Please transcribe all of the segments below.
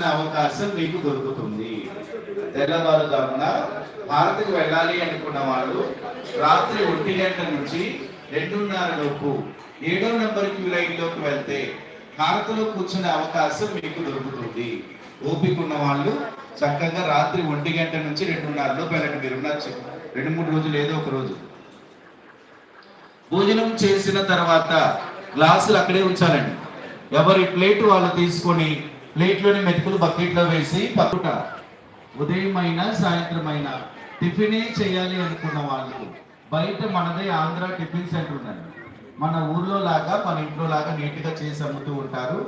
కూర్చునే అవకాశం మీకు దొరుకుతుంది. తెల్లవారుజామున భారత్కి వెళ్ళాలి అనుకున్న వాళ్ళు రాత్రి ఒంటి గంట నుంచి రెండున్నర లోపు ఏడో నెంబర్ క్యూ లైన్లోకి వెళ్తే భారత్లో కూర్చునే అవకాశం మీకు దొరుకుతుంది. ఓపిక ఉన్న వాళ్ళు చక్కగా రాత్రి ఒంటి గంట నుంచి రెండున్నర లోపు వెళ్ళండి. మీరు నచ్చు రెండు మూడు రోజులు ఏదో ఒక రోజు. భోజనం చేసిన తర్వాత గ్లాసులు అక్కడే ఉంచాలండి. ఎవరి ప్లేట్ వాళ్ళు తీసుకొని ప్లేట్లోని మెతుకులు బకెట్లో వేసి పక్కుట ఉదయం అయినా సాయంత్రం అయినా టిఫినే చేయాలి అనుకున్న వాళ్ళు బయట మనదే ఆంధ్ర టిఫిన్ సెంటర్ ఉందండి మన ఊర్లో లాగా మన ఇంట్లో లాగా నీట్గా చేసి అమ్ముతూ ఉంటారు.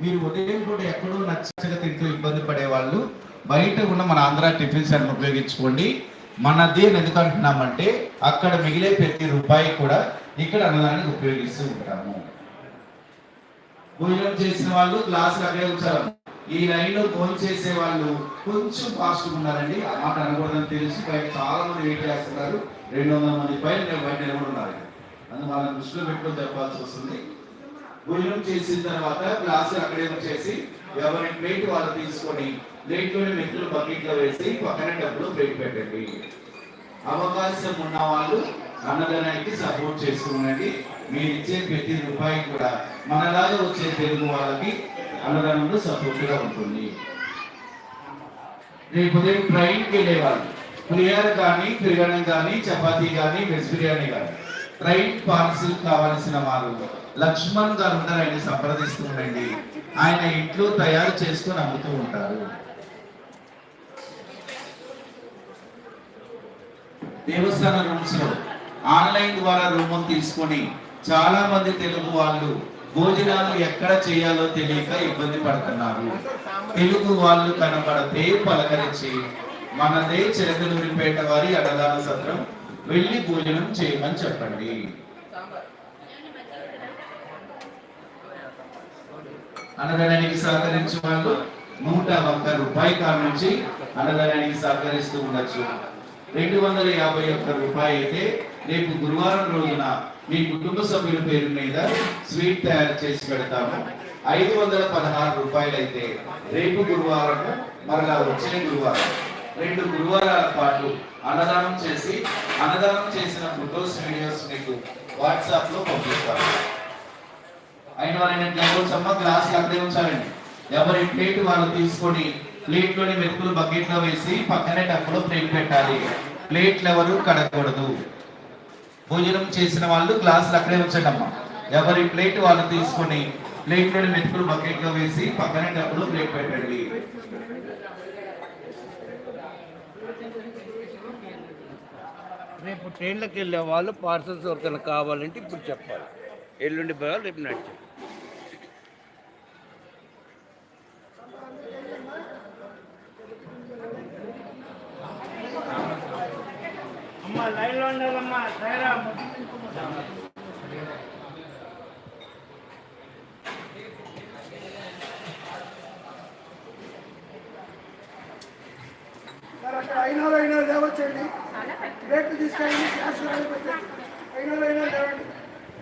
మీరు ఉదయం కూడా ఎక్కడో నచ్చగా తింటూ ఇబ్బంది పడే వాళ్ళు బయట ఉన్న మన ఆంధ్ర టిఫిన్ సెంటర్ ఉపయోగించుకోండి. మనది అని ఎందుకు అంటున్నామంటే అక్కడ మిగిలే ప్రతి రూపాయి కూడా ఇక్కడ అన్నదానికి ఉపయోగిస్తూ ఉంటాము. భోజనం చేసిన వాళ్ళు గ్లాసులు అక్కడే ఉంచారు ఈ లైన్లో భోజనం చేసే వాళ్ళు కొంచెం ఫాస్ట్ ఉన్నారండి. ఆ మాట అనకూడదని తెలిసి. బయట చాలా మంది వెయిట్ చేస్తున్నారు. రెండు వందల మంది పైన బయట నిలబడి ఉన్నారు అందుకు వాళ్ళని దృష్టిలో పెట్టుకొని చెప్పాల్సి వస్తుంది. భోజనం చేసిన తర్వాత గ్లాసులు అక్కడే ఉంచేసి ఎవరి ప్లేట్ వాళ్ళు తీసుకొని ప్లేట్లోని మెతులు వేసి పక్కన డబ్బులు ప్లేట్ పెట్టండి. అవకాశం ఉన్న వాళ్ళు అన్నదానానికి సపోర్ట్ చేస్తూ ఉండండి మీరు ఇచ్చే ప్రతి రూపాయి కూడా మనలాగా వచ్చే తెలుగు వాళ్ళకి అన్నదానంలో సపోర్ట్గా ఉంటుంది. రేపు ఉదయం ట్రైన్కి వెళ్ళేవాళ్ళు. పులిహార కానీ పెరగడం కానీ చపాతీ కానీ వెజ్ బిర్యానీ కానీ. ట్రైన్ పార్సిల్ కావాల్సిన వారు లక్ష్మణ్ గారు ఉన్నారు ఆయన సంప్రదిస్తూ ఉండండి ఆయన ఇంట్లో తయారు చేసుకొని అమ్ముతూ ఉంటారు. దేవస్థాన రూమ్స్లో ఆన్లైన్ ద్వారా రూమ్ తీసుకొని చాలా మంది తెలుగు వాళ్ళు భోజనాలు ఎక్కడ చేయాలో తెలియక ఇబ్బంది పడుతున్నారు. తెలుగు వాళ్ళు కనబడితే పలకరించి మనదే చిరకలూరిపేట వారి అన్నదాన సత్రం వెళ్ళి భోజనం చేయమని చెప్పండి. అన్నదానానికి సహకరించే వాళ్ళు నూట ఒక్క రూపాయి కాడ నుంచి అన్నదానానికి సహకరిస్తూ ఉండొచ్చు. రెండు వందల యాభై ఒక్క రూపాయి అయితే రేపు గురువారం రోజున మీ కుటుంబ సభ్యుల పేరు మీద స్వీట్ తయారు చేసి పెడతాము. ఐదు వందల పదహారు రూపాయలు అయితే రేపు గురువారం మరలా వచ్చే గురువారం. రెండు గురువారాల పాటు అన్నదానం చేసి అన్నదానం చేసిన ఫొటోస్ వీడియోస్ మీకు వాట్సాప్లో పంపిస్తాను అయిన వారైన సమ్మ గ్లాస్ అక్కడే ఉంచాలండి. ఎవరి ప్లేట్ వాళ్ళు తీసుకొని ప్లేట్లోని మెతుకులు బకెట్లో వేసి పక్కనే టప్పులో ప్లేట్ పెట్టాలి. ప్లేట్లు ఎవరు కడగకూడదు. భోజనం చేసిన వాళ్ళు గ్లాసులు అక్కడే ఉంచండి ఎవరి ప్లేట్ వాళ్ళు తీసుకొని ప్లేట్లోని మెతుకులు బకెట్లో వేసి పక్కనే డబ్బులు ప్లేట్ పెట్టండి. రేపు ట్రైన్లోకి వెళ్ళే వాళ్ళు పార్సల్స్ ఎవరికైనా కావాలంటే ఇప్పుడు చెప్పాలి. ఎల్లుండి పోవాలి రేపు నడిచి అమ్మా లైన్లో ఉండాలమ్మా సైరా అక్కడ లేవచ్చండి ప్లేట్లు తీసుకెళ్ళి గ్యాస్ అయినా లేవండి